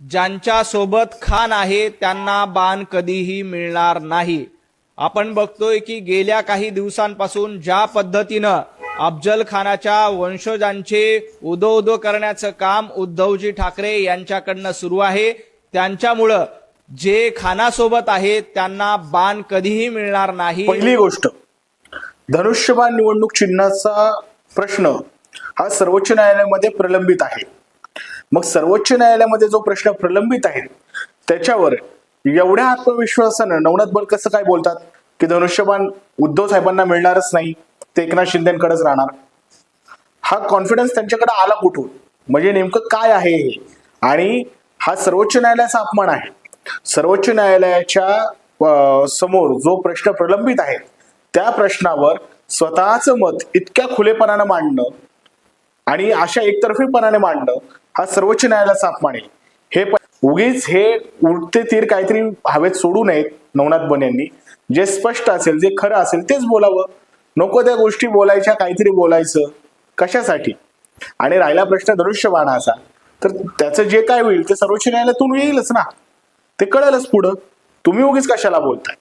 ज्यांच्या सोबत खान आहे त्यांना बाण कधीही मिळणार नाही. आपण बघतोय की गेल्या काही दिवसांपासून ज्या पद्धतीनं अफजल खानाच्या वंशजांचे उदो उदो करण्याचं काम उद्धवजी ठाकरे यांच्याकडनं सुरू आहे त्यांच्यामुळं जे खानासोबत आहेत त्यांना बाण कधीही मिळणार नाही. पहिली गोष्ट धनुष्यबाण निवडणूक चिन्हाचा प्रश्न हा सर्वोच्च न्यायालयामध्ये प्रलंबित आहे. मग सर्वोच्च न्यायालयामध्ये जो प्रश्न प्रलंबित आहे त्याच्यावर एवढ्या आत्मविश्वासानं नवनाथ बल कसं काय बोलतात की धनुष्यबाण उद्धव साहेबांना मिळणारच नाही ते एकनाथ शिंदेकडेच राहणार? हा कॉन्फिडन्स त्यांच्याकडे आला कुठून? म्हणजे नेमकं काय आहे हे? आणि हा सर्वोच्च न्यायालयाचा अपमान आहे. सर्वोच्च न्यायालयाच्या अं, समोर जो प्रश्न प्रलंबित आहे त्या प्रश्नावर स्वतःचं मत इतक्या खुलेपणानं मांडणं आणि अशा एकतर्फीपणाने मांडणं हा सर्वोच्च न्यायालयाचा अपमान आहे हे उगीच हे उडते तीर काहीतरी हवेत सोडू नयेत नवनाथ बन यांनी. जे स्पष्ट असेल जे खरं असेल तेच बोलावं. नको त्या गोष्टी बोलायच्या काहीतरी बोलायचं. कशासाठी? आणि राहिला प्रश्न धनुष्यबाणाचा तर त्याचं जे काय होईल ते सर्वोच्च न्यायालयातून येईलच ना. ते कळेलच पुढं. तुम्ही उगीच कशाला बोलताय?